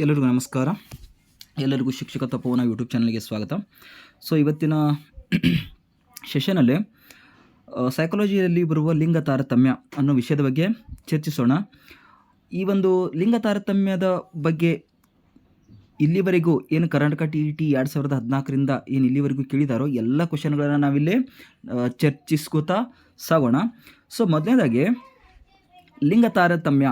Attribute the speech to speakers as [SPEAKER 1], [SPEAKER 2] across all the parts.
[SPEAKER 1] ಎಲ್ಲರಿಗೂ ನಮಸ್ಕಾರ. ಎಲ್ಲರಿಗೂ ಶಿಕ್ಷಕ ತಪೋವನ ಯೂಟ್ಯೂಬ್ ಚಾನಲ್ಗೆ ಸ್ವಾಗತ. ಸೊ ಇವತ್ತಿನ ಸೆಷನಲ್ಲಿ ಸೈಕಾಲಜಿಯಲ್ಲಿ ಬರುವ ಲಿಂಗ ತಾರತಮ್ಯ ಅನ್ನೋ ವಿಷಯದ ಬಗ್ಗೆ ಚರ್ಚಿಸೋಣ. ಈ ಒಂದು ಲಿಂಗ ತಾರತಮ್ಯದ ಬಗ್ಗೆ ಇಲ್ಲಿವರೆಗೂ ಏನು ಕರ್ನಾಟಕ ಟಿ ಇ ಟಿ ಎರಡು ಸಾವಿರದ ಹದಿನಾಲ್ಕರಿಂದ ಏನು ಇಲ್ಲಿವರೆಗೂ ಕೇಳಿದಾರೋ ಎಲ್ಲ ಕ್ವಶನ್ಗಳನ್ನು ನಾವಿಲ್ಲಿ ಚರ್ಚಿಸ್ಕೋತಾ ಸಾಗೋಣ. ಸೊ ಮೊದಲನೇದಾಗಿ, ಲಿಂಗ ತಾರತಮ್ಯ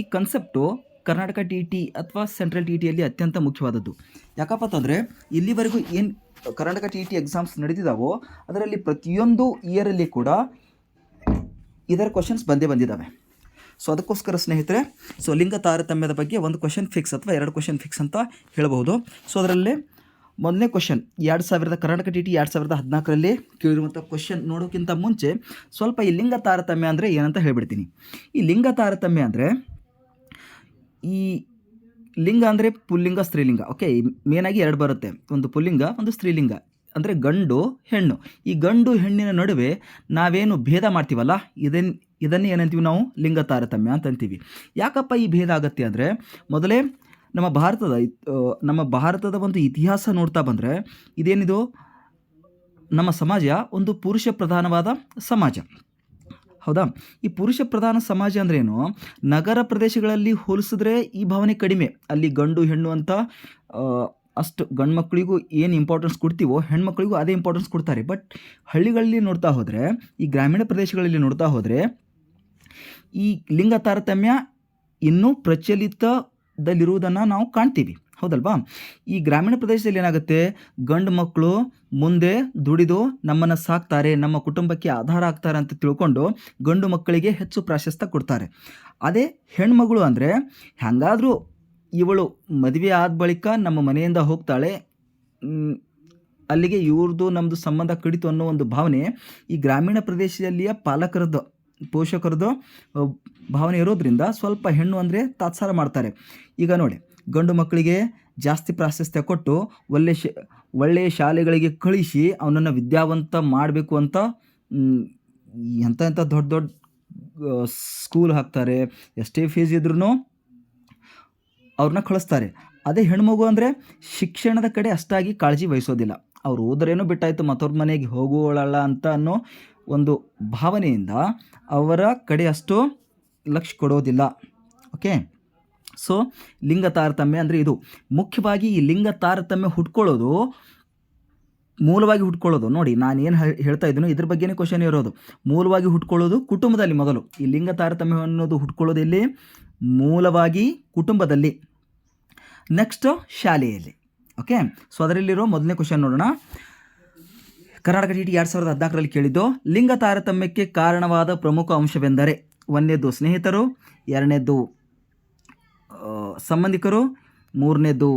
[SPEAKER 1] ಈ ಕನ್ಸೆಪ್ಟು ಕರ್ನಾಟಕ ಟಿ ಟಿ ಅಥವಾ ಸೆಂಟ್ರಲ್ ಟಿ ಟಿಯಲ್ಲಿ ಅತ್ಯಂತ ಮುಖ್ಯವಾದದ್ದು. ಯಾಕಪ್ಪ ಅಂತಂದರೆ, ಇಲ್ಲಿವರೆಗೂ ಏನು ಕರ್ನಾಟಕ ಟಿ ಟಿ ಎಕ್ಸಾಮ್ಸ್ ನಡೆದಿದ್ದಾವೋ ಅದರಲ್ಲಿ ಪ್ರತಿಯೊಂದು ಇಯರಲ್ಲಿ ಕೂಡ ಇದರ ಕ್ವಶನ್ಸ್ ಬಂದೇ ಬಂದಿದ್ದಾವೆ ಸೊ ಅದಕ್ಕೋಸ್ಕರ ಸ್ನೇಹಿತರೆ ಸೊ ಲಿಂಗ ತಾರತಮ್ಯದ ಬಗ್ಗೆ ಒಂದು ಕ್ವಶನ್ ಫಿಕ್ಸ್ ಅಥವಾ ಎರಡು ಕ್ವಶನ್ ಫಿಕ್ಸ್ ಅಂತ ಹೇಳಬಹುದು. ಸೊ ಅದರಲ್ಲಿ ಮೊದಲನೇ ಕ್ವಶನ್ ಎರಡು ಸಾವಿರದ, ಕರ್ನಾಟಕ ಟಿ ಟಿ ಎರಡು ಸಾವಿರದ ಹದಿನಾಲ್ಕರಲ್ಲಿ ಕೇಳಿರುವಂಥ ಕ್ವಶನ್ ನೋಡೋಕ್ಕಿಂತ ಮುಂಚೆ ಸ್ವಲ್ಪ ಈ ಲಿಂಗ ತಾರತಮ್ಯ ಅಂದರೆ ಏನಂತ ಹೇಳಿಬಿಡ್ತೀನಿ. ಈ ಲಿಂಗ ತಾರತಮ್ಯ ಅಂದರೆ ಈ ಲಿಂಗ ಅಂದರೆ ಪುಲ್ಲಿಂಗ, ಸ್ತ್ರೀಲಿಂಗ. ಓಕೆ ಮೇನಾಗಿ ಎರಡು ಬರುತ್ತೆ. ಒಂದು ಪುಲ್ಲಿಂಗ, ಒಂದು ಸ್ತ್ರೀಲಿಂಗ. ಅಂದರೆ ಗಂಡು, ಹೆಣ್ಣು. ಈ ಗಂಡು, ಹೆಣ್ಣಿನ ನಡುವೆ ನಾವೇನು ಭೇದ ಮಾಡ್ತೀವಲ್ಲ ಇದನ್ನು ಇದನ್ನೇ ಏನಂತೀವಿ ನಾವು? ಲಿಂಗ ತಾರತಮ್ಯ ಅಂತ ಅಂತೀವಿ. ಯಾಕಪ್ಪ ಈ ಭೇದ ಆಗತ್ತೆ ಅಂದರೆ, ಮೊದಲೇ ನಮ್ಮ ಭಾರತದ ನಮ್ಮ ಭಾರತದ ಒಂದು ಇತಿಹಾಸ ನೋಡ್ತಾ ಬಂದರೆ, ಇದೇನಿದು? ನಮ್ಮ ಸಮಾಜ ಒಂದು ಪುರುಷ ಪ್ರಧಾನವಾದ ಸಮಾಜ. ಹೌದಾ? ಈ ಪುರುಷ ಪ್ರಧಾನ ಸಮಾಜ ಅಂದ್ರೇನು? ನಗರ ಪ್ರದೇಶಗಳಲ್ಲಿ ಹೋಲಿಸಿದ್ರೆ ಈ ಭಾವನೆ ಕಡಿಮೆ. ಅಲ್ಲಿ ಗಂಡು, ಹೆಣ್ಣು ಅಂತ ಅಷ್ಟು ಗಂಡು ಮಕ್ಕಳಿಗೂ ಏನು ಇಂಪಾರ್ಟೆನ್ಸ್ ಕೊಡ್ತೀವೋ, ಹೆಣ್ಮಕ್ಳಿಗೂ ಅದೇ ಇಂಪಾರ್ಟೆನ್ಸ್ ಕೊಡ್ತಾರೆ. ಬಟ್ ಹಳ್ಳಿಗಳಲ್ಲಿ ನೋಡ್ತಾ ಹೋದರೆ, ಈ ಗ್ರಾಮೀಣ ಪ್ರದೇಶಗಳಲ್ಲಿ ನೋಡ್ತಾ ಹೋದರೆ, ಈ ಲಿಂಗ ತಾರತಮ್ಯ ಇನ್ನೂ ಪ್ರಚಲಿತದಲ್ಲಿರುವುದನ್ನು ನಾವು ಕಾಣ್ತೀವಿ. ಹೌದಲ್ವಾ? ಈ ಗ್ರಾಮೀಣ ಪ್ರದೇಶದಲ್ಲಿ ಏನಾಗುತ್ತೆ? ಗಂಡು ಮಕ್ಕಳು ಮುಂದೆ ದುಡಿದು ನಮ್ಮನ್ನು ಸಾಕ್ತಾರೆ, ನಮ್ಮ ಕುಟುಂಬಕ್ಕೆ ಆಧಾರ ಆಗ್ತಾರೆ ಅಂತ ತಿಳ್ಕೊಂಡು ಗಂಡು ಮಕ್ಕಳಿಗೆ ಹೆಚ್ಚು ಪ್ರಾಶಸ್ತ್ಯ ಕೊಡ್ತಾರೆ. ಅದೇ ಹೆಣ್ಮಗಳು ಅಂದರೆ ಹೆಂಗಾದರೂ ಇವಳು ಮದುವೆ ಆದ ಬಳಿಕ ನಮ್ಮ ಮನೆಯಿಂದ ಹೋಗ್ತಾಳೆ ಅಲ್ಲಿಗೆ ಇವ್ರದ್ದು ನಮ್ಮದು ಸಂಬಂಧ ಕಡಿತು ಅನ್ನೋ ಒಂದು ಭಾವನೆ ಈ ಗ್ರಾಮೀಣ ಪ್ರದೇಶದಲ್ಲಿಯ ಪಾಲಕರದ್ದು, ಪೋಷಕರದ್ದು ಭಾವನೆ ಇರೋದ್ರಿಂದ ಸ್ವಲ್ಪ ಹೆಣ್ಣು ಅಂದರೆ ತಾತ್ಸಾರ ಮಾಡ್ತಾರೆ. ಈಗ ನೋಡಿ ಗಂಡು ಮಕ್ಕಳಿಗೆ ಜಾಸ್ತಿ ಪ್ರಾಶಸ್ತ್ಯ ಕೊಟ್ಟು ಒಳ್ಳೆ ಶ, ಒಳ್ಳೆಯ ಶಾಲೆಗಳಿಗೆ ಕಳಿಸಿ ಅವನನ್ನು ವಿದ್ಯಾವಂತ ಮಾಡಬೇಕು ಅಂತ ಎಂಥ ಎಂಥ ದೊಡ್ಡ ದೊಡ್ಡ ಸ್ಕೂಲ್ ಹಾಕ್ತಾರೆ, ಎಷ್ಟೇ ಫೀಸ್ ಇದ್ರೂ ಅವ್ರನ್ನ ಕಳಿಸ್ತಾರೆ. ಅದೇ ಹೆಣ್ಮಗು ಅಂದರೆ ಶಿಕ್ಷಣದ ಕಡೆ ಅಷ್ಟಾಗಿ ಕಾಳಜಿ ವಹಿಸೋದಿಲ್ಲ. ಅವ್ರು ಓದ್ರೇನೋ ಬಿಟ್ಟಾಯಿತು, ಮತ್ತವ್ರ ಮನೆಗೆ ಹೋಗೋಳಲ್ಲ ಅಂತ ಅನ್ನೋ ಒಂದು ಭಾವನೆಯಿಂದ ಅವರ ಕಡೆ ಅಷ್ಟು ಲಕ್ಷ ಕೊಡೋದಿಲ್ಲ. ಓಕೆ ಸೊ ಲಿಂಗ ತಾರತಮ್ಯ ಅಂದರೆ ಇದು. ಮುಖ್ಯವಾಗಿ ಈ ಲಿಂಗ ತಾರತಮ್ಯ ಹುಟ್ಕೊಳ್ಳೋದು, ಮೂಲವಾಗಿ ಹುಟ್ಕೊಳ್ಳೋದು. ನೋಡಿ, ನಾನು ಏನು ಹೇಳ್ತಾ ಇದ್ದೀನೋ ಇದ್ರ ಬಗ್ಗೆನೇ ಕ್ವಶನ್ ಇರೋದು. ಮೂಲವಾಗಿ ಹುಟ್ಕೊಳ್ಳೋದು ಕುಟುಂಬದಲ್ಲಿ ಮೊದಲು. ಈ ಲಿಂಗ ತಾರತಮ್ಯ ಅನ್ನೋದು ಹುಟ್ಕೊಳ್ಳೋದು ಇಲ್ಲಿ ಮೂಲವಾಗಿ ಕುಟುಂಬದಲ್ಲಿ. ನೆಕ್ಸ್ಟ್ ಶಾಲೆಯಲ್ಲಿ. ಓಕೆ ಸೊ ಅದರಲ್ಲಿರೋ ಮೊದಲನೇ ಕ್ವಶನ್ ನೋಡೋಣ. ಕರ್ನಾಟಕ ಟಿ ಟಿ ಎರಡು ಸಾವಿರದ ಹದಿನಾಲ್ಕರಲ್ಲಿ ಕೇಳಿದ್ದು, ಲಿಂಗ ತಾರತಮ್ಯಕ್ಕೆ ಕಾರಣವಾದ ಪ್ರಮುಖ ಅಂಶವೆಂದರೆ ಒಂದನೇದು ಸ್ನೇಹಿತರು ಎರಡನೇದು ಸಂಬಂಧಿಕರು. ಮೂರನೇದು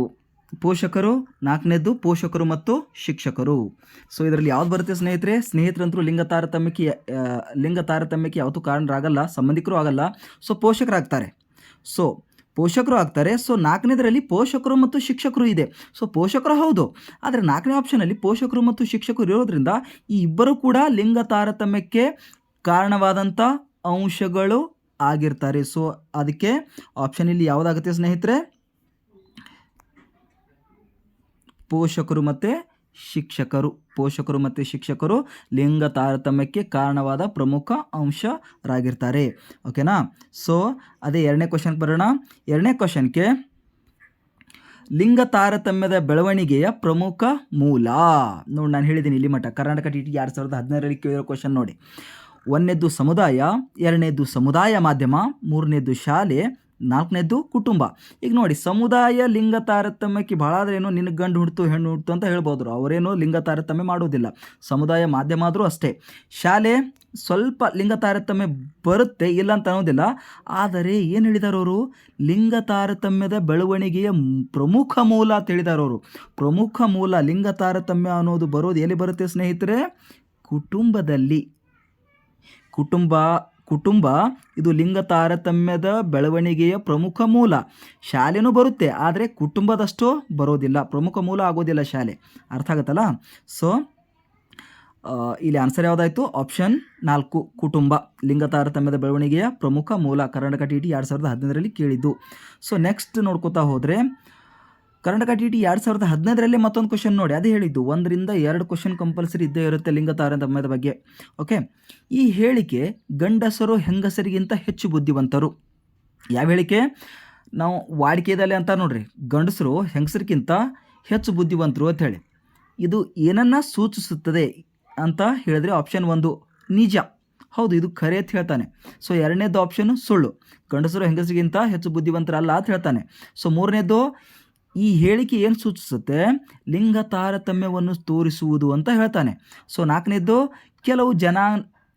[SPEAKER 1] ಪೋಷಕರು. ನಾಲ್ಕನೇದು ಪೋಷಕರು ಮತ್ತು ಶಿಕ್ಷಕರು. ಸೊ ಇದರಲ್ಲಿ ಯಾವ್ದು ಬರುತ್ತೆ ಸ್ನೇಹಿತರೆ? ಸ್ನೇಹಿತರಂತರೂ ಲಿಂಗ ತಾರತಮ್ಯಕ್ಕೆ ಲಿಂಗ ತಾರತಮ್ಯಕ್ಕೆ ಯಾವತ್ತೂ ಕಾರಣರಾಗಲ್ಲ, ಸಂಬಂಧಿಕರು ಆಗಲ್ಲ. ಸೊ ಪೋಷಕರಾಗ್ತಾರೆ. ಸೊ ಪೋಷಕರು ಆಗ್ತಾರೆ. ಸೊ ನಾಲ್ಕನೇದರಲ್ಲಿ ಪೋಷಕರು ಮತ್ತು ಶಿಕ್ಷಕರು ಇದೆ. ಸೊ ಪೋಷಕರು ಹೌದು. ಆದರೆ ನಾಲ್ಕನೇ ಆಪ್ಷನಲ್ಲಿ ಪೋಷಕರು ಮತ್ತು ಶಿಕ್ಷಕರು ಇರೋದ್ರಿಂದ ಈ ಇಬ್ಬರು ಕೂಡ ಲಿಂಗ ತಾರತಮ್ಯಕ್ಕೆ ಕಾರಣವಾದಂಥ ಅಂಶಗಳು ಆಗಿರ್ತಾರೆ. ಸೊ ಅದಕ್ಕೆ ಆಪ್ಷನ್ ಇಲ್ಲಿ ಯಾವುದಾಗುತ್ತೆ ಸ್ನೇಹಿತರೆ? ಪೋಷಕರು ಮತ್ತು ಶಿಕ್ಷಕರು. ಪೋಷಕರು ಮತ್ತು ಶಿಕ್ಷಕರು ಲಿಂಗ ತಾರತಮ್ಯಕ್ಕೆ ಕಾರಣವಾದ ಪ್ರಮುಖ ಅಂಶರಾಗಿರ್ತಾರೆ. ಓಕೆನಾ ಸೊ ಅದೇ ಎರಡನೇ ಕ್ವಶನ್ಗೆ ಬರೋಣ. ಎರಡನೇ ಕ್ವಶನ್ಗೆ ಲಿಂಗ ತಾರತಮ್ಯದ ಬೆಳವಣಿಗೆಯ ಪ್ರಮುಖ ಮೂಲ. ನೋಡಿ, ನಾನು ಹೇಳಿದ್ದೀನಿ ಇಲ್ಲಿ ಮಠ. ಕರ್ನಾಟಕ ಟಿ ಟಿ ಎರಡು ಸಾವಿರದ ಹದಿನಾರರಲ್ಲಿ ಕೇಳಿರೋ ಕ್ವಶನ್ ನೋಡಿ. ಒಂದನೇದ್ದು ಸಮುದಾಯ ಎರಡನೇದ್ದು ಸಮುದಾಯ ಮಾಧ್ಯಮ ಮೂರನೇದ್ದು ಶಾಲೆ ನಾಲ್ಕನೇದ್ದು ಕುಟುಂಬ. ಈಗ ನೋಡಿ, ಸಮುದಾಯ ಲಿಂಗ ತಾರತಮ್ಯಕ್ಕೆ ಭಾಳ ಆದರೆ ಏನೋ ನಿನಗೆ ಗಂಡು ಹುಡ್ತು, ಹೆಣ್ಣು ಹುಡ್ತು ಅಂತ ಹೇಳ್ಬೋದ್ರು. ಅವರೇನೋ ಲಿಂಗ ತಾರತಮ್ಯ ಮಾಡೋದಿಲ್ಲ. ಸಮುದಾಯ ಮಾಧ್ಯಮ ಆದರೂ ಅಷ್ಟೇ. ಶಾಲೆ ಸ್ವಲ್ಪ ಲಿಂಗ ತಾರತಮ್ಯ ಬರುತ್ತೆ, ಇಲ್ಲ ಅಂತ ಅನ್ನೋದಿಲ್ಲ. ಆದರೆ ಏನು ಹೇಳಿದಾರೆ ಅವರು? ಲಿಂಗ ತಾರತಮ್ಯದ ಬೆಳವಣಿಗೆಯ ಪ್ರಮುಖ ಮೂಲ ಅಂತ ಹೇಳಿದಾರೆ ಅವರು. ಪ್ರಮುಖ ಮೂಲ ಲಿಂಗ ತಾರತಮ್ಯ ಅನ್ನೋದು ಬರೋದು ಎಲ್ಲಿ ಬರುತ್ತೆ ಸ್ನೇಹಿತರೆ? ಕುಟುಂಬದಲ್ಲಿ. ಕುಟುಂಬ ಕುಟುಂಬ, ಇದು ಲಿಂಗ ತಾರತಮ್ಯದ ಬೆಳವಣಿಗೆಯ ಪ್ರಮುಖ ಮೂಲ. ಶಾಲೆನೂ ಬರುತ್ತೆ, ಆದರೆ ಕುಟುಂಬದಷ್ಟು ಬರೋದಿಲ್ಲ. ಪ್ರಮುಖ ಮೂಲ ಆಗೋದಿಲ್ಲ ಶಾಲೆ. ಅರ್ಥ ಆಗುತ್ತಲ್ಲ? ಸೊ ಇಲ್ಲಿ ಆನ್ಸರ್ ಯಾವುದಾಯಿತು? ಆಪ್ಷನ್ ನಾಲ್ಕು, ಕುಟುಂಬ. ಲಿಂಗ ತಾರತಮ್ಯದ ಬೆಳವಣಿಗೆಯ ಪ್ರಮುಖ ಮೂಲ. ಕರ್ನಾಟಕ ಟಿ ಟಿ ಎರಡು ಸಾವಿರದ ಹದಿನೈದರಲ್ಲಿ ಕೇಳಿದ್ದು. ಸೊ ನೆಕ್ಸ್ಟ್ ನೋಡ್ಕೋತಾ ಹೋದರೆ ಕರ್ನಾಟಕ ಟಿ ಟಿ ಎರಡು ಸಾವಿರದ ಹದಿನೈದರಲ್ಲೇ ಮತ್ತೊಂದು ಕ್ವಶನ್ ನೋಡಿ. ಅದೇ ಹೇಳಿದ್ದು, ಒಂದರಿಂದ ಎರಡು ಕ್ವಶನ್ ಕಂಪಲ್ಸರಿ ಇದ್ದೇ ಇರುತ್ತೆ ಲಿಂಗ ತಾರತಮ್ಯದ ಬಗ್ಗೆ. ಓಕೆ ಈ ಹೇಳಿಕೆ ಗಂಡಸರು ಹೆಂಗಸರಿಗಿಂತ ಹೆಚ್ಚು ಬುದ್ಧಿವಂತರು. ಯಾವ ಹೇಳಿಕೆ? ನಾವು ವಾಡಿಕೆದಲ್ಲಿ ಅಂತ ನೋಡ್ರಿ. ಗಂಡಸರು ಹೆಂಗಸರಿಗಿಂತ ಹೆಚ್ಚು ಬುದ್ಧಿವಂತರು ಅಂತ ಹೇಳಿ. ಇದು ಏನನ್ನ ಸೂಚಿಸುತ್ತದೆ ಅಂತ ಹೇಳಿದ್ರೆ ಆಪ್ಷನ್ ಒಂದು, ನಿಜ. ಹೌದು, ಇದು ಖರೆ ಅಂತ ಹೇಳ್ತಾನೆ. ಸೊ ಎರಡನೇದು ಆಪ್ಷನ್ ಸುಳ್ಳು. ಗಂಡಸರು ಹೆಂಗಸರಿಗಿಂತ ಹೆಚ್ಚು ಬುದ್ಧಿವಂತರಲ್ಲ ಅಂತ ಹೇಳ್ತಾನೆ. ಸೊ ಮೂರನೇದು ಈ ಹೇಳಿಕೆ ಏನು ಸೂಚಿಸುತ್ತೆ? ಲಿಂಗ ತಾರತಮ್ಯವನ್ನು ತೋರಿಸುವುದು ಅಂತ ಹೇಳ್ತಾನೆ. ಸೊ ನಾಲ್ಕನೇದು ಕೆಲವು ಜನ,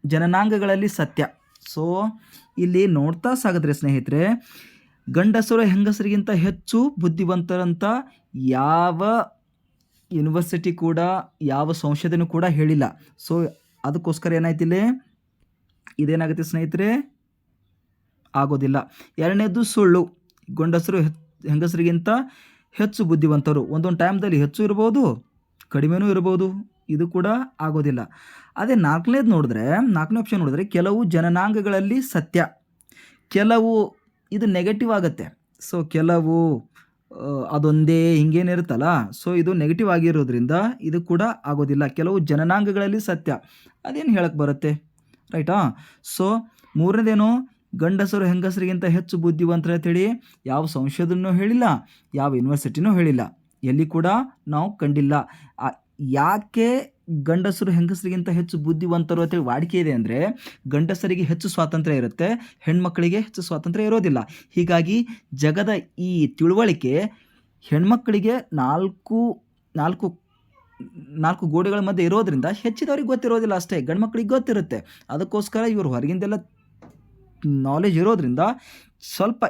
[SPEAKER 1] ಜನನಾಂಗಗಳಲ್ಲಿ ಸತ್ಯ. ಸೊ, ಇಲ್ಲಿ ನೋಡ್ತಾ ಸಾಗಿದ್ರೆ ಸ್ನೇಹಿತರೆ, ಗಂಡಸರು ಹೆಂಗಸರಿಗಿಂತ ಹೆಚ್ಚು ಬುದ್ಧಿವಂತರಂತ ಯಾವ ಯೂನಿವರ್ಸಿಟಿ ಕೂಡ, ಯಾವ ಸಂಶೋಧನೆ ಕೂಡ ಹೇಳಿಲ್ಲ. ಸೊ, ಅದಕ್ಕೋಸ್ಕರ ಏನಾಯ್ತು ಇಲ್ಲಿ? ಇದೇನಾಗುತ್ತೆ ಸ್ನೇಹಿತರೆ? ಆಗೋದಿಲ್ಲ. ಎರಡನೇದು ಸುಳ್ಳು. ಗಂಡಸರು ಹೆಂಗಸರಿಗಿಂತ ಹೆಚ್ಚು ಬುದ್ಧಿವಂತರು. ಒಂದೊಂದು ಟೈಮ್ದಲ್ಲಿ ಹೆಚ್ಚು ಇರ್ಬೋದು, ಕಡಿಮೆನೂ ಇರ್ಬೋದು. ಇದು ಕೂಡ ಆಗೋದಿಲ್ಲ. ಅದೇ ನಾಲ್ಕನೇದು ನೋಡಿದ್ರೆ, ನಾಲ್ಕನೇ ಆಪ್ಷನ್ ನೋಡಿದ್ರೆ ಕೆಲವು ಜನನಾಂಗಗಳಲ್ಲಿ ಸತ್ಯ. ಕೆಲವು ಇದು ನೆಗೆಟಿವ್ ಆಗುತ್ತೆ. ಸೊ ಕೆಲವು ಅದೊಂದೇ ಹಿಂಗೇನಿರುತ್ತಲ್ಲ ಸೊ ಇದು ನೆಗೆಟಿವ್ ಆಗಿರೋದ್ರಿಂದ ಇದು ಕೂಡ ಆಗೋದಿಲ್ಲ. ಕೆಲವು ಜನನಾಂಗಗಳಲ್ಲಿ ಸತ್ಯ. ಅದೇನು ಹೇಳಕ್ಕೆ ಬರುತ್ತೆ? ರೈಟಾ ಸೊ ಮೂರನೇದೇನು? ಗಂಡಸರು ಹೆಂಗಸರಿಗಿಂತ ಹೆಚ್ಚು ಬುದ್ಧಿವಂತರ ಅಂತೇಳಿ ಯಾವ ಸಂಶೋಧನೂ ಹೇಳಿಲ್ಲ, ಯಾವ ಯೂನಿವರ್ಸಿಟಿನೂ ಹೇಳಿಲ್ಲ. ಎಲ್ಲಿ ಕೂಡ ನಾವು ಕಂಡಿಲ್ಲ. ಯಾಕೆ ಗಂಡಸರು ಹೆಂಗಸರಿಗಿಂತ ಹೆಚ್ಚು ಬುದ್ಧಿವಂತರು ಅಂತೇಳಿ ವಾಡಿಕೆ ಇದೆ ಅಂದರೆ ಗಂಡಸರಿಗೆ ಹೆಚ್ಚು ಸ್ವಾತಂತ್ರ್ಯ ಇರುತ್ತೆ ಹೆಣ್ಮಕ್ಕಳಿಗೆ ಹೆಚ್ಚು ಸ್ವಾತಂತ್ರ್ಯ ಇರೋದಿಲ್ಲ. ಹೀಗಾಗಿ ಜಗದ ಈ ತಿಳುವಳಿಕೆ ಹೆಣ್ಮಕ್ಕಳಿಗೆ ನಾಲ್ಕು ನಾಲ್ಕು ನಾಲ್ಕು ಗೋಡೆಗಳ ಮಧ್ಯೆ ಇರೋದ್ರಿಂದ ಹೆಚ್ಚಿದವ್ರಿಗೆ ಗೊತ್ತಿರೋದಿಲ್ಲ ಅಷ್ಟೇ ಗಂಡು ಮಕ್ಕಳಿಗೆ ಗೊತ್ತಿರುತ್ತೆ. ಅದಕ್ಕೋಸ್ಕರ ಇವರು ಹೊರಗಿಂದೆಲ್ಲ ನಾಲೆಜ್ ಇರೋದ್ರಿಂದ ಸ್ವಲ್ಪ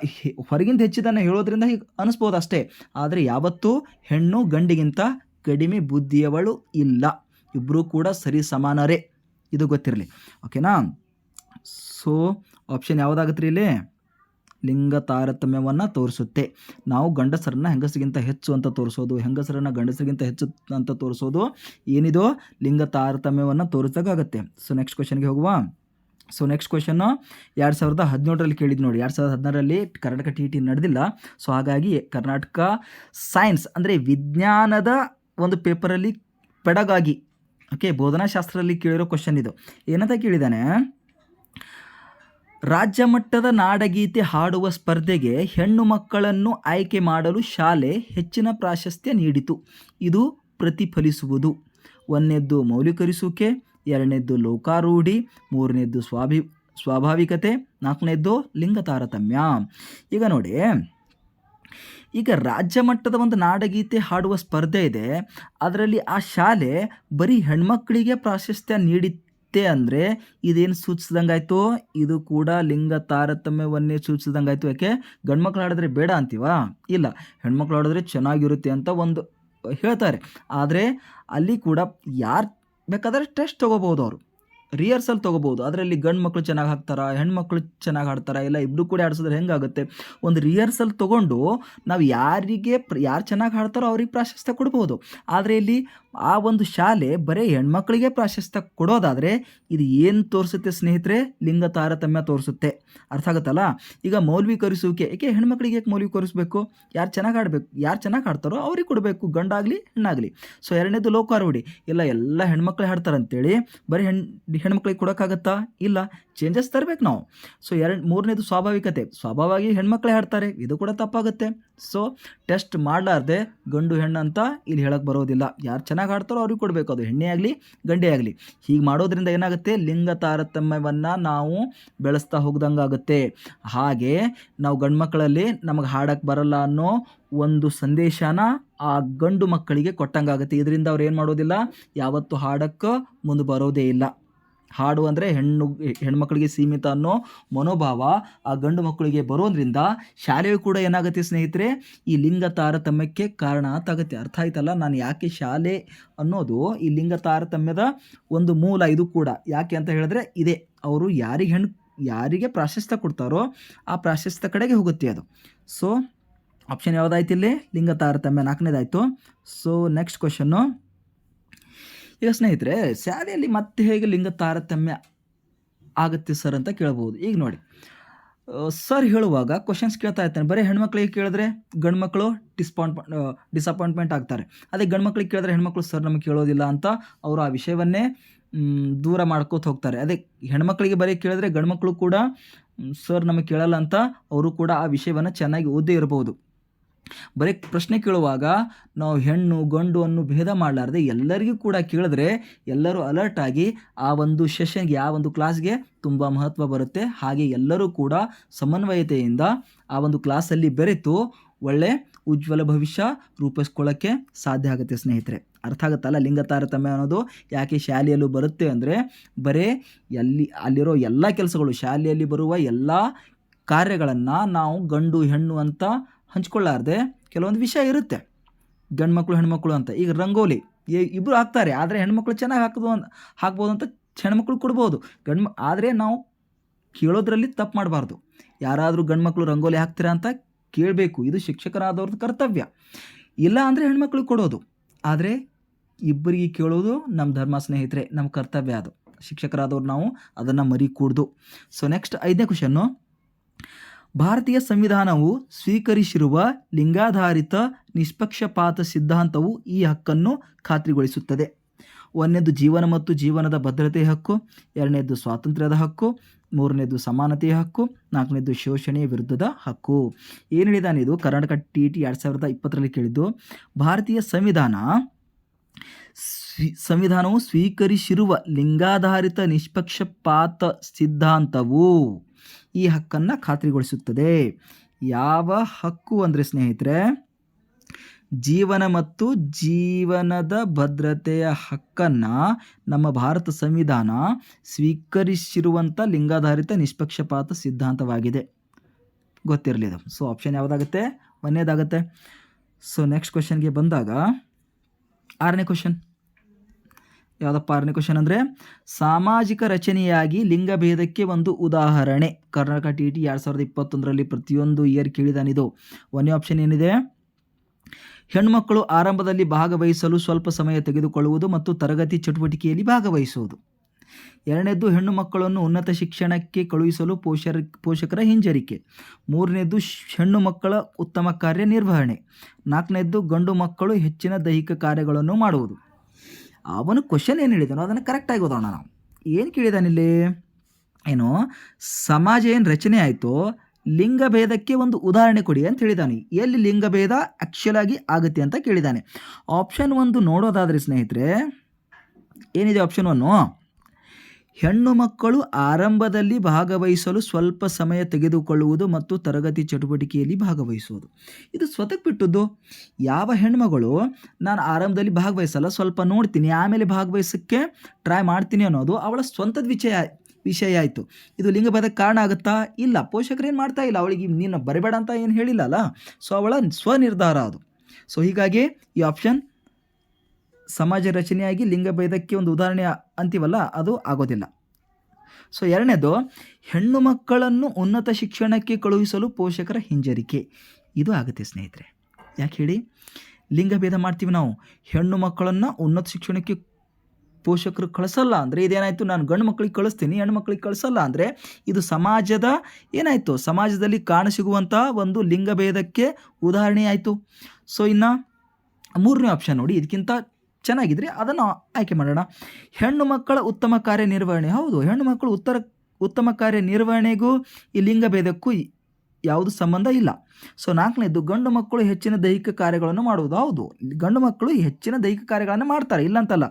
[SPEAKER 1] ಹೊರಗಿಂದ ಹೆಚ್ಚಿದನ್ನು ಹೇಳೋದ್ರಿಂದ ಹೀಗೆ ಅನಿಸ್ಬೋದು ಅಷ್ಟೇ. ಆದರೆ ಯಾವತ್ತೂ ಹೆಣ್ಣು ಗಂಡಿಗಿಂತ ಕಡಿಮೆ ಬುದ್ಧಿಯವಳು ಇಲ್ಲ. ಇಬ್ಬರೂ ಕೂಡ ಸರಿ ಸಮಾನರೇ. ಇದು ಗೊತ್ತಿರಲಿ. ಓಕೆನಾ? ಸೊ ಆಪ್ಷನ್ ಯಾವುದಾಗುತ್ತೆ ರೀ ಇಲ್ಲಿ? ಲಿಂಗ ತಾರತಮ್ಯವನ್ನು ತೋರಿಸುತ್ತೆ. ನಾವು ಗಂಡಸರನ್ನ ಹೆಂಗಸರಿಗಿಂತ ಹೆಚ್ಚು ಅಂತ ತೋರಿಸೋದು, ಹೆಂಗಸರನ್ನ ಗಂಡಸರಿಗಿಂತ ಹೆಚ್ಚು ಅಂತ ತೋರಿಸೋದು ಏನಿದೋ? ಲಿಂಗ ತಾರತಮ್ಯವನ್ನು ಆಗುತ್ತೆ ಸೊ ನೆಕ್ಸ್ಟ್ ಕ್ವಶನ್ಗೆ ಹೋಗುವ. ಸೊ ನೆಕ್ಸ್ಟ್ ಕ್ವಶನ್ನು ಎರಡು ಸಾವಿರದ ಹದಿನೇಳರಲ್ಲಿ ಕೇಳಿದ್ದು ನೋಡಿ. ಎರಡು ಸಾವಿರದ ಹದಿನಾರರಲ್ಲಿ ಕರ್ನಾಟಕ ಟಿ ಟಿ ನಡೆದಿಲ್ಲ. ಸೊ ಹಾಗಾಗಿ ಕರ್ನಾಟಕ ಸೈನ್ಸ್ ಅಂದರೆ ವಿಜ್ಞಾನದ ಒಂದು ಪೇಪರಲ್ಲಿ ಪೆಡಗಾಗಿ ಓಕೆ ಬೋಧನಾಶಾಸ್ತ್ರದಲ್ಲಿ ಕೇಳಿರೋ ಕ್ವಶನ್ ಇದು. ಏನಂತ ಕೇಳಿದ್ದಾನೆ ರಾಜ್ಯ ಮಟ್ಟದ ನಾಡಗೀತೆ ಹಾಡುವ ಸ್ಪರ್ಧೆಗೆ ಹೆಣ್ಣು ಮಕ್ಕಳನ್ನು ಆಯ್ಕೆ ಮಾಡಲು ಶಾಲೆ ಹೆಚ್ಚಿನ ಪ್ರಾಶಸ್ತ್ಯ ನೀಡಿತು. ಇದು ಪ್ರತಿಫಲಿಸುವುದು. ಒಂದನೇದ್ದು ಮೌಲ್ಯೀಕರಿಸುವಿಕೆ ಎರಡನೇದ್ದು ಲೋಕಾರೂಢಿ, ಮೂರನೇದ್ದು ಸ್ವಾಭಿ, ಸ್ವಾಭಾವಿಕತೆ, ನಾಲ್ಕನೇದ್ದು ಲಿಂಗ ತಾರತಮ್ಯ ಈಗ ನೋಡಿ, ಈಗ ರಾಜ್ಯ ಮಟ್ಟದ ಒಂದು ನಾಡಗೀತೆ ಹಾಡುವ ಸ್ಪರ್ಧೆ ಇದೆ. ಅದರಲ್ಲಿ ಆ ಶಾಲೆ ಬರೀ ಹೆಣ್ಮಕ್ಕಳಿಗೆ ಪ್ರಾಶಸ್ತ್ಯ ನೀಡಿತ್ತೆ ಅಂದರೆ ಇದೇನು ಸೂಚಿಸ್ದಂಗಾಯ್ತು? ಇದು ಕೂಡ ಲಿಂಗ ತಾರತಮ್ಯವನ್ನೇ ಸೂಚಿಸ್ದಂಗಾಯ್ತು. ಯಾಕೆ? ಗಂಡ್ಮಕ್ಳು ಹಾಡಿದ್ರೆ ಬೇಡ ಅಂತೀವಾ? ಇಲ್ಲ. ಹೆಣ್ಮಕ್ಳು ಹಾಡಿದ್ರೆ ಚೆನ್ನಾಗಿರುತ್ತೆ ಅಂತ ಒಂದು ಹೇಳ್ತಾರೆ. ಆದರೆ ಅಲ್ಲಿ ಕೂಡ ಯಾರು ಬೇಕಾದರೆ ಟೆಸ್ಟ್ ತೊಗೋಬೋದು ಅವರು. ರಿಹರ್ಸಲ್ ತೊಗೋಬೋದು. ಅದರಲ್ಲಿ ಗಂಡು ಮಕ್ಕಳು ಚೆನ್ನಾಗಿ ಹಾಕ್ತಾರಾ ಹೆಣ್ಮಕ್ಳು ಚೆನ್ನಾಗಿ ಹಾಡ್ತಾರಾ, ಇಲ್ಲ ಇಬ್ಬರು ಕೂಡ ಆಡಿಸಿದ್ರೆ ಹೆಂಗಾಗುತ್ತೆ? ಒಂದು ರಿಹರ್ಸಲ್ ತೊಗೊಂಡು ನಾವು ಯಾರಿಗೆ ಯಾರು ಚೆನ್ನಾಗಿ ಹಾಡ್ತಾರೋ ಅವ್ರಿಗೆ ಪ್ರಾಶಸ್ತ್ಯ ಕೊಡ್ಬೋದು. ಆದರೆ ಇಲ್ಲಿ ಆ ಒಂದು ಶಾಲೆ ಬರೀ ಹೆಣ್ಮಕ್ಳಿಗೆ ಪ್ರಾಶಸ್ತ್ಯ ಕೊಡೋದಾದರೆ ಇದು ಏನು ತೋರಿಸುತ್ತೆ ಸ್ನೇಹಿತರೆ? ಲಿಂಗ ತಾರತಮ್ಯ ತೋರಿಸುತ್ತೆ. ಅರ್ಥ ಆಗುತ್ತಲ್ಲ? ಈಗ ಮೌಲ್ವೀಕರಿಸುವಿಕೆ, ಏಕೆ ಹೆಣ್ಮಕ್ಳಿಗೆ ಯಾಕೆ ಮೌಲ್ವೀಕರಿಸಬೇಕು? ಯಾರು ಚೆನ್ನಾಗಿ ಆಡಬೇಕು, ಯಾರು ಚೆನ್ನಾಗಿ ಆಡ್ತಾರೋ ಅವ್ರಿಗೆ ಕೊಡಬೇಕು, ಗಂಡಾಗಲಿ, ಹೆಣ್ಣಾಗಲಿ. ಸೊ ಎರಡನೇದು ಲೋಕಾರೂಢಿ ಇಲ್ಲ, ಎಲ್ಲ ಹೆಣ್ಮಕ್ಳು ಹಾಡ್ತಾರಂತೇಳಿ ಬರೀ ಹೆಣ್ಣು ಹೆಣ್ಮಕ್ಳಿಗೆ ಕೊಡೋಕ್ಕಾಗತ್ತಾ? ಇಲ್ಲ ಚೇಂಜಸ್ ತರಬೇಕು ನಾವು. ಸೊ ಎರಡು, ಮೂರನೇದು ಸ್ವಾಭಾವಿಕತೆ. ಸ್ವಾಭಾವಿಕವಾಗಿ ಹೆಣ್ಮಕ್ಳೇ ಹಾಡ್ತಾರೆ ಇದು ಕೂಡ ತಪ್ಪಾಗುತ್ತೆ. ಸೊ ಟೆಸ್ಟ್ ಮಾಡಲಾರ್ದೆ ಗಂಡು ಹೆಣ್ಣು ಅಂತ ಇಲ್ಲಿ ಹೇಳಕ್ಕೆ ಬರೋದಿಲ್ಲ. ಯಾರು ಚೆನ್ನಾಗಿ ಹಾಡ್ತಾರೋ ಅವ್ರಿಗೆ ಕೊಡಬೇಕು. ಅದು ಹೆಣ್ಣೆ ಆಗಲಿ, ಗಂಡೆ ಆಗಲಿ. ಹೀಗೆ ಮಾಡೋದ್ರಿಂದ ಏನಾಗುತ್ತೆ? ಲಿಂಗ ತಾರತಮ್ಯವನ್ನು ನಾವು ಬೆಳೆಸ್ತಾ ಹೋಗ್ದಂಗಾಗುತ್ತೆ ಹಾಗೆ ನಾವು ಗಂಡು ಮಕ್ಕಳಲ್ಲಿ ನಮಗೆ ಹಾಡಕ್ಕೆ ಬರಲ್ಲ ಅನ್ನೋ ಒಂದು ಸಂದೇಶನ ಆ ಗಂಡು ಮಕ್ಕಳಿಗೆ ಕೊಟ್ಟಂಗಾಗುತ್ತೆ ಇದರಿಂದ ಅವ್ರು ಏನು ಮಾಡೋದಿಲ್ಲ? ಯಾವತ್ತು ಹಾಡಕ್ಕೆ ಮುಂದೆ ಬರೋದೇ ಇಲ್ಲ. ಹಾಡು ಅಂದರೆ ಹೆಣ್ಣು, ಹೆಣ್ಮಕ್ಳಿಗೆ ಸೀಮಿತ ಅನ್ನೋ ಮನೋಭಾವ ಆ ಗಂಡು ಮಕ್ಕಳಿಗೆ ಬರೋದ್ರಿಂದ ಶಾಲೆಯು ಕೂಡ ಏನಾಗುತ್ತೆ ಸ್ನೇಹಿತರೆ, ಈ ಲಿಂಗ ತಾರತಮ್ಯಕ್ಕೆ ಕಾರಣ ಆಗುತ್ತೆ ಅರ್ಥ ಆಯ್ತಲ್ಲ? ನಾನು ಯಾಕೆ ಶಾಲೆ ಅನ್ನೋದು ಈ ಲಿಂಗ ತಾರತಮ್ಯದ ಒಂದು ಮೂಲ ಇದು ಕೂಡ. ಯಾಕೆ ಅಂತ ಹೇಳಿದ್ರೆ, ಇದೆ. ಅವರು ಯಾರಿಗೆ ಹೆಣ್ಣು ಯಾರಿಗೆ ಪ್ರಾಶಸ್ತ್ಯ ಕೊಡ್ತಾರೋ ಆ ಪ್ರಾಶಸ್ತ್ಯ ಕಡೆಗೆ ಹೋಗುತ್ತೆ ಅದು. ಸೊ ಆಪ್ಷನ್ ಯಾವುದಾಯ್ತು ಇಲ್ಲಿ? ಲಿಂಗ ತಾರತಮ್ಯ. ನಾಲ್ಕನೇದಾಯಿತು. ಸೊ ನೆಕ್ಸ್ಟ್ ಕ್ವಶನ್ನು ಈಗ ಸ್ನೇಹಿತರೆ, ಶಾಲೆಯಲ್ಲಿ ಮತ್ತೆ ಹೇಗೆ ಲಿಂಗ ತಾರತಮ್ಯ ಆಗುತ್ತೆ ಸರ್ ಅಂತ ಕೇಳಬಹುದು ಈಗ ನೋಡಿ ಸರ್ ಹೇಳುವಾಗ ಕ್ವಶನ್ಸ್ ಕೇಳ್ತಾ ಇರ್ತಾನೆ. ಬರೀ ಹೆಣ್ಮಕ್ಳಿಗೆ ಕೇಳಿದ್ರೆ ಗಂಡು ಮಕ್ಕಳು ಡಿಸ್ಪಾಂಟ್ ಡಿಸಪಾಯಿಂಟ್ಮೆಂಟ್ ಆಗ್ತಾರೆ. ಅದೇ ಗಂಡು ಮಕ್ಳಿಗೆ ಕೇಳಿದ್ರೆ ಹೆಣ್ಮಕ್ಳು ಸರ್ ನಮಗೆ ಕೇಳೋದಿಲ್ಲ ಅಂತ ಅವರು ಆ ವಿಷಯವನ್ನೇ ದೂರ ಮಾಡ್ಕೋತ ಹೋಗ್ತಾರೆ. ಅದೇ ಹೆಣ್ಮಕ್ಳಿಗೆ ಬರೀ ಕೇಳಿದ್ರೆ ಗಂಡ್ಮಕ್ಳು ಕೂಡ ಸರ್ ನಮಗೆ ಕೇಳಲ್ಲ ಅಂತ ಅವರು ಕೂಡ ಆ ವಿಷಯವನ್ನು ಚೆನ್ನಾಗಿ ಓದೇ ಇರಬಹುದು ಬರೀ ಪ್ರಶ್ನೆ ಕೇಳುವಾಗ ನಾವು ಹೆಣ್ಣು, ಗಂಡು ಅನ್ನು ಭೇದ ಮಾಡಲಾರ್ದೆ ಎಲ್ಲರಿಗೂ ಕೂಡ ಕೇಳಿದ್ರೆ ಎಲ್ಲರೂ ಅಲರ್ಟ್ ಆಗಿ ಆ ಒಂದು ಸೆಷನ್ಗೆ ಆ ಒಂದು ಕ್ಲಾಸ್ಗೆ ತುಂಬ ಮಹತ್ವ ಬರುತ್ತೆ. ಹಾಗೆ ಎಲ್ಲರೂ ಕೂಡ ಸಮನ್ವಯತೆಯಿಂದ ಆ ಒಂದು ಕ್ಲಾಸಲ್ಲಿ ಬೆರೆತು ಒಳ್ಳೆ ಉಜ್ವಲ ಭವಿಷ್ಯ ರೂಪಿಸ್ಕೊಳ್ಳೋಕ್ಕೆ ಸಾಧ್ಯ ಆಗುತ್ತೆ ಸ್ನೇಹಿತರೆ. ಅರ್ಥ ಆಗುತ್ತಲ್ಲ ಲಿಂಗ ತಾರತಮ್ಯ ಅನ್ನೋದು ಯಾಕೆ ಶಾಲೆಯಲ್ಲೂ ಬರುತ್ತೆ ಅಂದರೆ ಬರೇ ಎಲ್ಲಿ, ಅಲ್ಲಿರೋ ಎಲ್ಲ ಕೆಲಸಗಳು, ಶಾಲೆಯಲ್ಲಿ ಬರುವ ಎಲ್ಲ ಕಾರ್ಯಗಳನ್ನು ನಾವು ಗಂಡು, ಹೆಣ್ಣು ಅಂತ ಹಂಚ್ಕೊಳ್ಳಾರ್ದೆ ಕೆಲವೊಂದು ವಿಷಯ ಇರುತ್ತೆ. ಗಂಡು ಮಕ್ಕಳು ಹೆಣ್ಮಕ್ಳು ಅಂತ. ಈಗ ರಂಗೋಲಿ ಇಬ್ಬರು ಹಾಕ್ತಾರೆ. ಆದರೆ ಹೆಣ್ಮಕ್ಳು ಚೆನ್ನಾಗಿ ಹಾಕೋದು ಅಂತ ಹಾಕ್ಬೋದು ಅಂತ ಹೆಣ್ಮಕ್ಳು ಕೊಡ್ಬೋದು. ಗಂಡು ಆದರೆ ನಾವು ಕೇಳೋದ್ರಲ್ಲಿ ತಪ್ಪು ಮಾಡಬಾರ್ದು. ಯಾರಾದರೂ ಗಂಡು ಮಕ್ಕಳು ರಂಗೋಲಿ ಹಾಕ್ತೀರಾ ಅಂತ ಕೇಳಬೇಕು. ಇದು ಶಿಕ್ಷಕರಾದವ್ರದ್ದು ಕರ್ತವ್ಯ. ಇಲ್ಲ ಅಂದರೆ ಹೆಣ್ಮಕ್ಳು ಕೊಡೋದು. ಆದರೆ ಇಬ್ಬರಿಗೆ ಕೇಳೋದು ನಮ್ಮ ಧರ್ಮ ಸ್ನೇಹಿತರೆ ನಮ್ಮ ಕರ್ತವ್ಯ ಅದು. ಶಿಕ್ಷಕರಾದವ್ರು ನಾವು ಅದನ್ನು ಮರಿ ಕೂಡ್ದು ಸೊ ನೆಕ್ಸ್ಟ್ ಐದನೇ ಕ್ವಶನ್ನು ಭಾರತೀಯ ಸಂವಿಧಾನವು ಸ್ವೀಕರಿಸಿರುವ ಲಿಂಗಾಧಾರಿತ ನಿಷ್ಪಕ್ಷಪಾತ ಸಿದ್ಧಾಂತವು ಈ ಹಕ್ಕನ್ನು ಖಾತ್ರಿಗೊಳಿಸುತ್ತದೆ. ಒಂದನೇದು ಜೀವನ ಮತ್ತು ಜೀವನದ ಭದ್ರತೆಯ ಹಕ್ಕು, ಎರಡನೇದು ಸ್ವಾತಂತ್ರ್ಯದ ಹಕ್ಕು, ಮೂರನೇದು ಸಮಾನತೆಯ ಹಕ್ಕು, ನಾಲ್ಕನೇದು ಶೋಷಣೆಯ ವಿರುದ್ಧದ ಹಕ್ಕು. ಏನು ಹೇಳಿದಾನೆ ಇದು? ಕರ್ನಾಟಕ ಟಿ ಟಿ ಎರಡು ಸಾವಿರದ ಇಪ್ಪತ್ತರಲ್ಲಿ ಕೇಳಿದ್ದು, ಭಾರತೀಯ ಸಂವಿಧಾನ ಸ್ವೀ- ಸಂವಿಧಾನವು ಸ್ವೀಕರಿಸಿರುವ ಲಿಂಗಾಧಾರಿತ ನಿಷ್ಪಕ್ಷಪಾತ ಸಿದ್ಧಾಂತವು ಈ ಹಕ್ಕನ್ನು ಖಾತ್ರಿಗೊಳಿಸುತ್ತದೆ. ಯಾವ ಹಕ್ಕು ಅಂದರೆ ಸ್ನೇಹಿತರೆ, ಜೀವನ ಮತ್ತು ಜೀವನದ ಭದ್ರತೆಯ ಹಕ್ಕನ್ನು ನಮ್ಮ ಭಾರತ ಸಂವಿಧಾನ ಸ್ವೀಕರಿಸಿರುವಂಥ ಲಿಂಗಾಧಾರಿತ ನಿಷ್ಪಕ್ಷಪಾತ ಸಿದ್ಧಾಂತವಾಗಿದೆ. ಗೊತ್ತಿರಲಿ ಇದು. ಸೊ ಆಪ್ಷನ್ ಯಾವುದಾಗುತ್ತೆ? ಒಂದೇದಾಗುತ್ತೆ. ಸೊ ನೆಕ್ಸ್ಟ್ ಕ್ವಶನ್ಗೆ ಬಂದಾಗ, ಆರನೇ ಕ್ವಶನ್ ಯಾವುದಪ್ಪ ಆರನೇ ಕ್ವಶನ್ ಅಂದರೆ, ಸಾಮಾಜಿಕ ರಚನೆಯಾಗಿ ಲಿಂಗಭೇದಕ್ಕೆ ಒಂದು ಉದಾಹರಣೆ. ಕರ್ನಾಟಕ ಟಿ ಟಿ ಎರಡು ಸಾವಿರದ ಇಪ್ಪತ್ತೊಂದರಲ್ಲಿ ಪ್ರತಿಯೊಂದು ಇಯರ್ ಕೇಳಿದಾನಿದು ಒಂದೇ ಆಪ್ಷನ್ ಏನಿದೆ? ಹೆಣ್ಮಕ್ಕಳು ಆರಂಭದಲ್ಲಿ ಭಾಗವಹಿಸಲು ಸ್ವಲ್ಪ ಸಮಯ ತೆಗೆದುಕೊಳ್ಳುವುದು ಮತ್ತು ತರಗತಿ ಚಟುವಟಿಕೆಯಲ್ಲಿ ಭಾಗವಹಿಸುವುದು. ಎರಡನೇದ್ದು ಹೆಣ್ಣು ಮಕ್ಕಳನ್ನು ಉನ್ನತ ಶಿಕ್ಷಣಕ್ಕೆ ಕಳುಹಿಸಲು ಪೋಷರ, ಪೋಷಕರ ಹಿಂಜರಿಕೆ. ಮೂರನೇದ್ದು ಹೆಣ್ಣು ಮಕ್ಕಳ ಉತ್ತಮ ಕಾರ್ಯನಿರ್ವಹಣೆ. ನಾಲ್ಕನೇದ್ದು, ಗಂಡು ಮಕ್ಕಳು ಹೆಚ್ಚಿನ ದೈಹಿಕ ಕಾರ್ಯಗಳನ್ನು ಮಾಡುವುದು. ಅವನು ಕ್ವಶನ್ ಏನು ಹೇಳಿದನೋ ಅದನ್ನು ಕರೆಕ್ಟಾಗಿ ಓದೋಣ ನಾವು. ಏನು ಕೇಳಿದಾನಿಲ್ಲಿ ಏನು, ಸಮಾಜ ಏನು ರಚನೆ ಆಯಿತೋ ಲಿಂಗಭೇದಕ್ಕೆ ಒಂದು ಉದಾಹರಣೆ ಕೊಡಿ ಅಂತ ಹೇಳಿದಾನೆ. ಎಲ್ಲಿ ಲಿಂಗಭೇದ ಆ್ಯಕ್ಚುಲ್ ಆಗಿ ಆಗುತ್ತೆ ಅಂತ ಕೇಳಿದಾನೆ. ಆಪ್ಷನ್ ಒಂದು ನೋಡೋದಾದರೆ ಸ್ನೇಹಿತರೆ, ಏನಿದೆ ಆಪ್ಷನ್ ಒನ್ನು ಹೆಣ್ಣು ಮಕ್ಕಳು ಆರಂಭದಲ್ಲಿ ಭಾಗವಹಿಸಲು ಸ್ವಲ್ಪ ಸಮಯ ತೆಗೆದುಕೊಳ್ಳುವುದು ಮತ್ತು ತರಗತಿ ಚಟುವಟಿಕೆಯಲ್ಲಿ ಭಾಗವಹಿಸುವುದು. ಇದು ಸ್ವತಃ ಬಿಟ್ಟದ್ದು, ಯಾವ ಹೆಣ್ಮಗಳು ನಾನು ಆರಂಭದಲ್ಲಿ ಭಾಗವಹಿಸಲ್ಲ, ಸ್ವಲ್ಪ ನೋಡ್ತೀನಿ, ಆಮೇಲೆ ಭಾಗವಹಿಸೋಕ್ಕೆ ಟ್ರೈ ಮಾಡ್ತೀನಿ ಅನ್ನೋದು ಅವಳ ಸ್ವಂತದ ವಿಷಯ ವಿಷಯ ಆಯಿತು. ಇದು ಲಿಂಗಭೇದಕ್ಕೆ ಕಾರಣ ಆಗುತ್ತಾ? ಇಲ್ಲ. ಪೋಷಕರು ಏನು ಮಾಡ್ತಾ ಇಲ್ಲ? ಅವಳಿಗೆ ನೀನು ಬರಬೇಡ ಅಂತ ಏನು ಹೇಳಿಲ್ಲಲ್ಲ? ಸೊ ಅವಳ ಸ್ವನಿರ್ಧಾರ ಅದು. ಸೊ ಹೀಗಾಗಿ ಈ ಆಪ್ಷನ್ ಸಮಾಜ ರಚನೆಯಾಗಿ ಲಿಂಗಭೇದಕ್ಕೆ ಒಂದು ಉದಾಹರಣೆ ಅಂತೀವಲ್ಲ, ಅದು ಆಗೋದಿಲ್ಲ. ಸೊ ಎರಡನೇದು, ಹೆಣ್ಣು ಮಕ್ಕಳನ್ನು ಉನ್ನತ ಶಿಕ್ಷಣಕ್ಕೆ ಕಳುಹಿಸಲು ಪೋಷಕರ ಹಿಂಜರಿಕೆ. ಇದು ಆಗುತ್ತೆ ಸ್ನೇಹಿತರೆ. ಯಾಕೆ ಹೇಳಿ? ಲಿಂಗಭೇದ ಮಾಡ್ತೀವಿ ನಾವು. ಹೆಣ್ಣು ಮಕ್ಕಳನ್ನು ಉನ್ನತ ಶಿಕ್ಷಣಕ್ಕೆ ಪೋಷಕರು ಕಳಿಸಲ್ಲ ಅಂದರೆ ಇದೇನಾಯಿತು? ನಾನು ಗಂಡು ಮಕ್ಕಳಿಗೆ ಕಳಿಸ್ತೀನಿ, ಹೆಣ್ಣು ಮಕ್ಕಳಿಗೆ ಕಳಿಸಲ್ಲ ಅಂದರೆ ಇದು ಸಮಾಜದ ಏನಾಯಿತು? ಸಮಾಜದಲ್ಲಿ ಕಾಣಸಿಗುವಂಥ ಒಂದು ಲಿಂಗಭೇದಕ್ಕೆ ಉದಾಹರಣೆ ಆಯಿತು. ಸೊ ಇನ್ನು ಮೂರನೇ ಆಪ್ಷನ್ ನೋಡಿ, ಇದಕ್ಕಿಂತ ಚೆನ್ನಾಗಿದ್ರೆ ಅದನ್ನು ಆಯ್ಕೆ ಮಾಡೋಣ. ಹೆಣ್ಣು ಮಕ್ಕಳ ಉತ್ತಮ ಕಾರ್ಯನಿರ್ವಹಣೆ, ಹೌದು. ಹೆಣ್ಣು ಮಕ್ಕಳು ಉತ್ತರ, ಉತ್ತಮ ಕಾರ್ಯನಿರ್ವಹಣೆಗೂ ಈ ಲಿಂಗಭೇದಕ್ಕೂ ಯಾವುದು ಸಂಬಂಧ ಇಲ್ಲ. ಸೊ ನಾಲ್ಕನೇದು ಗಂಡು ಮಕ್ಕಳು ಹೆಚ್ಚಿನ ದೈಹಿಕ ಕಾರ್ಯಗಳನ್ನು ಮಾಡುವುದು, ಹೌದು. ಗಂಡು ಮಕ್ಕಳು ಹೆಚ್ಚಿನ ದೈಹಿಕ ಕಾರ್ಯಗಳನ್ನು ಮಾಡ್ತಾರೆ ಇಲ್ಲ ಅಂತಲ್ಲ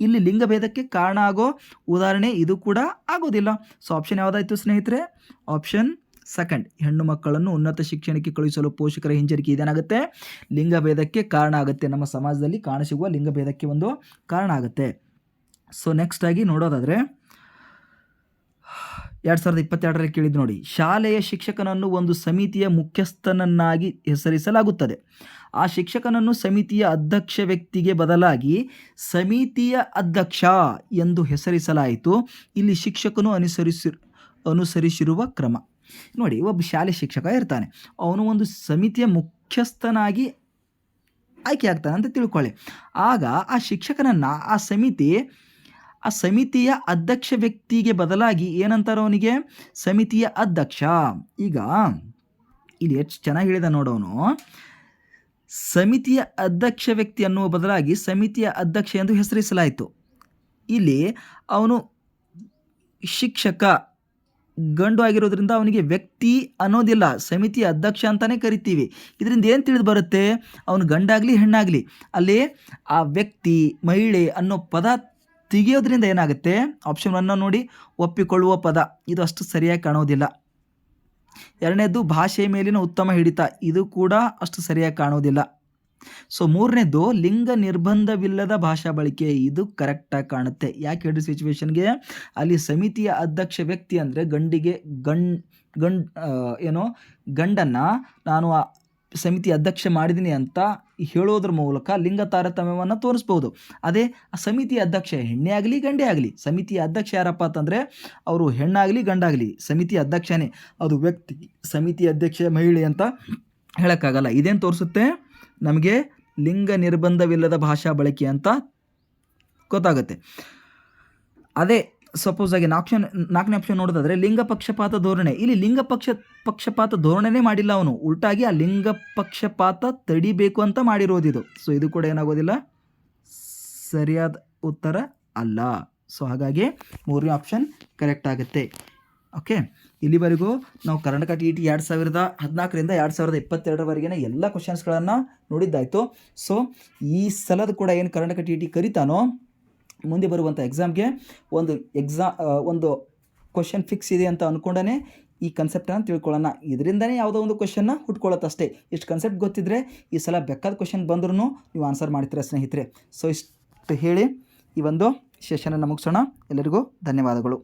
[SPEAKER 1] ಇಲ್ಲಿ ಲಿಂಗಭೇದಕ್ಕೆ ಕಾರಣ ಆಗೋ ಉದಾಹರಣೆ ಇದು ಕೂಡ ಆಗೋದಿಲ್ಲ. ಸೊ ಆಪ್ಷನ್ ಯಾವುದಾಯಿತು ಸ್ನೇಹಿತರೆ? ಆಪ್ಷನ್ ಸೆಕೆಂಡ್ ಹೆಣ್ಣು ಮಕ್ಕಳನ್ನು ಉನ್ನತ ಶಿಕ್ಷಣಕ್ಕೆ ಕಳುಹಿಸಲು ಪೋಷಕರ ಹಿಂಜರಿಕೆ ಇದೇನಾಗುತ್ತೆ? ಲಿಂಗಭೇದಕ್ಕೆ ಕಾರಣ ಆಗುತ್ತೆ. ನಮ್ಮ ಸಮಾಜದಲ್ಲಿ ಕಾಣಸಿಗುವ ಲಿಂಗಭೇದಕ್ಕೆ ಒಂದು ಕಾರಣ ಆಗುತ್ತೆ. ಸೊ ನೆಕ್ಸ್ಟ್ ಆಗಿ ನೋಡೋದಾದರೆ, ಎರಡು ಸಾವಿರದ ಇಪ್ಪತ್ತೆರಡರಲ್ಲಿ ಕೇಳಿದ್ದು ನೋಡಿ. ಶಾಲೆಯ ಶಿಕ್ಷಕನನ್ನು ಒಂದು ಸಮಿತಿಯ ಮುಖ್ಯಸ್ಥನನ್ನಾಗಿ ಹೆಸರಿಸಲಾಗುತ್ತದೆ. ಆ ಶಿಕ್ಷಕನನ್ನು ಸಮಿತಿಯ ಅಧ್ಯಕ್ಷ ವ್ಯಕ್ತಿಗೆ ಬದಲಾಗಿ ಸಮಿತಿಯ ಅಧ್ಯಕ್ಷ ಎಂದು ಹೆಸರಿಸಲಾಯಿತು. ಇಲ್ಲಿ ಶಿಕ್ಷಕನು ಅನುಸರಿಸಿ, ಅನುಸರಿಸಿರುವ ಕ್ರಮ. ನೋಡಿ, ಒಬ್ಬ ಶಾಲೆ ಶಿಕ್ಷಕ ಇರ್ತಾನೆ. ಅವನು ಒಂದು ಸಮಿತಿಯ ಮುಖ್ಯಸ್ಥನಾಗಿ ಆಯ್ಕೆ ಆಗ್ತಾನೆ ಅಂತ ತಿಳ್ಕೊಳ್ಳಿ. ಆಗ ಆ ಶಿಕ್ಷಕನನ್ನು ಆ ಸಮಿತಿ, ಆ ಸಮಿತಿಯ ಅಧ್ಯಕ್ಷ ವ್ಯಕ್ತಿಗೆ ಬದಲಾಗಿ ಏನಂತಾರೆ ಅವನಿಗೆ? ಸಮಿತಿಯ ಅಧ್ಯಕ್ಷ. ಈಗ ಇಲ್ಲಿ ಎಷ್ಟು ಚೆನ್ನಾಗಿ ಹೇಳಿದ ನೋಡೋನು ಸಮಿತಿಯ ಅಧ್ಯಕ್ಷ ವ್ಯಕ್ತಿ ಅನ್ನುವ ಬದಲಾಗಿ ಸಮಿತಿಯ ಅಧ್ಯಕ್ಷ ಎಂದು ಹೆಸರಿಸಲಾಯಿತು. ಇಲ್ಲಿ ಅವನು ಶಿಕ್ಷಕ ಗಂಡು ಆಗಿರೋದ್ರಿಂದ ಅವನಿಗೆ ವ್ಯಕ್ತಿ ಅನ್ನೋದಿಲ್ಲ, ಸಮಿತಿ ಅಧ್ಯಕ್ಷ ಅಂತಾನೆ ಕರಿತೀವಿ. ಇದರಿಂದ ಏನು ತಿಳಿದು ಬರುತ್ತೆ? ಅವನು ಗಂಡಾಗಲಿ, ಹೆಣ್ಣಾಗಲಿ. ಅಲ್ಲಿ ಆ ವ್ಯಕ್ತಿ, ಮಹಿಳೆ ಅನ್ನೋ ಪದ ತೆಗೆಯೋದ್ರಿಂದ ಏನಾಗುತ್ತೆ? ಆಪ್ಷನ್ ಒನ್ನ ನೋಡಿ, ಒಪ್ಪಿಕೊಳ್ಳುವ ಪದ. ಇದು ಅಷ್ಟು ಸರಿಯಾಗಿ ಕಾಣೋದಿಲ್ಲ. ಎರಡನೇದು ಭಾಷೆಯ ಮೇಲಿನ ಉತ್ತಮ ಹಿಡಿತ. ಇದು ಕೂಡ ಅಷ್ಟು ಸರಿಯಾಗಿ ಕಾಣೋದಿಲ್ಲ. ಸೊ ಮೂರನೇದು ಲಿಂಗ ನಿರ್ಬಂಧವಿಲ್ಲದ ಭಾಷಾ ಬಳಕೆ. ಇದು ಕರೆಕ್ಟಾಗಿ ಕಾಣುತ್ತೆ. ಯಾಕೆ ಹೇಳಿ ಸಿಚುವೇಶನ್ಗೆ ಅಲ್ಲಿ ಸಮಿತಿಯ ಅಧ್ಯಕ್ಷ ವ್ಯಕ್ತಿ ಅಂದರೆ ಗಂಡಿಗೆ ಗಂಡ್ ಗಂಡ್ ಏನೋ, ಗಂಡನ್ನು ನಾನು ಸಮಿತಿ ಅಧ್ಯಕ್ಷ ಮಾಡಿದ್ದೀನಿ ಅಂತ ಹೇಳೋದ್ರ ಮೂಲಕ ಲಿಂಗ ತಾರತಮ್ಯವನ್ನು ತೋರಿಸ್ಬೋದು. ಅದೇ ಆ ಸಮಿತಿಯ ಅಧ್ಯಕ್ಷ ಹೆಣ್ಣೆ ಆಗಲಿ, ಗಂಡೇ ಆಗಲಿ. ಸಮಿತಿಯ ಅಧ್ಯಕ್ಷ ಯಾರಪ್ಪ ಅಂತಂದರೆ ಅವರು ಹೆಣ್ಣಾಗಲಿ, ಗಂಡಾಗಲಿ. ಸಮಿತಿ ಅಧ್ಯಕ್ಷನೇ. ಅದು ವ್ಯಕ್ತಿ, ಸಮಿತಿ ಅಧ್ಯಕ್ಷ ಮಹಿಳೆ ಅಂತ ಹೇಳೋಕ್ಕಾಗಲ್ಲ. ಇದೇನು ತೋರಿಸುತ್ತೆ? ನಮಗೆ ಲಿಂಗ ನಿರ್ಬಂಧವಿಲ್ಲದ ಭಾಷಾ ಬಳಕೆ ಅಂತ ಗೊತ್ತಾಗುತ್ತೆ. ಅದೇ ಸಪೋಸ್ ಆಗಿ ನಾಲ್ಕು ನಾಲ್ಕನೇ ಆಪ್ಷನ್ ನೋಡೋದಾದರೆ ಲಿಂಗ ಪಕ್ಷಪಾತ ಧೋರಣೆ. ಇಲ್ಲಿ ಲಿಂಗ ಪಕ್ಷ, ಪಕ್ಷಪಾತ ಧೋರಣೆನೇ ಮಾಡಿಲ್ಲ ಅವನು. ಉಲ್ಟಾಗಿ ಆ ಲಿಂಗ ಪಕ್ಷಪಾತ ತಡಿಬೇಕು ಅಂತ ಮಾಡಿರೋದಿದು. ಸೊ ಇದು ಕೂಡ ಏನಾಗೋದಿಲ್ಲ? ಸರಿಯಾದ ಉತ್ತರ ಅಲ್ಲ. ಸೊ ಹಾಗಾಗಿ ಮೂರನೇ ಆಪ್ಷನ್ ಕರೆಕ್ಟ್ ಆಗುತ್ತೆ. ಓಕೆ ಇಲ್ಲಿವರೆಗೂ ನಾವು ಕರ್ನಾಟಕ ಟಿ ಟಿ ಎರಡು ಸಾವಿರದ ಹದಿನಾಲ್ಕರಿಂದ ಎರಡು ಸಾವಿರದ ಇಪ್ಪತ್ತೆರಡರವರೆಗಿನ ಎಲ್ಲ ಕ್ವಶನ್ಸ್ಗಳನ್ನು ನೋಡಿದ್ದಾಯಿತು. ಸೊ ಈ ಸಲದ ಕೂಡ ಏನು ಕರ್ನಾಟಕ ಟಿ ಟಿ ಕರಿತಾನೋ, ಮುಂದೆ ಬರುವಂಥ ಎಕ್ಸಾಮ್ಗೆ ಒಂದು ಎಕ್ಸಾ ಒಂದು ಕ್ವಶನ್ ಫಿಕ್ಸ್ ಇದೆ ಅಂತ ಅಂದ್ಕೊಂಡೇ ಈ ಕನ್ಸೆಪ್ಟನ್ನು ತಿಳ್ಕೊಳ್ಳೋಣ. ಇದರಿಂದನೇ ಯಾವುದೋ ಒಂದು ಕ್ವಶನ್ನ ಹುಟ್ಕೊಳ್ಳುತ್ತಷ್ಟೇ ಇಷ್ಟು ಕನ್ಸೆಪ್ಟ್ ಗೊತ್ತಿದ್ದರೆ ಈ ಸಲ ಬೇಕಾದ ಕ್ವಶನ್ ಬಂದ್ರೂ ನೀವು ಆನ್ಸರ್ ಮಾಡ್ತೀರಾ ಸ್ನೇಹಿತರೆ. ಸೊ ಇಷ್ಟು ಹೇಳಿ ಈ ಒಂದು ಸೆಷನನ್ನು ಮುಗಿಸೋಣ. ಎಲ್ಲರಿಗೂ ಧನ್ಯವಾದಗಳು.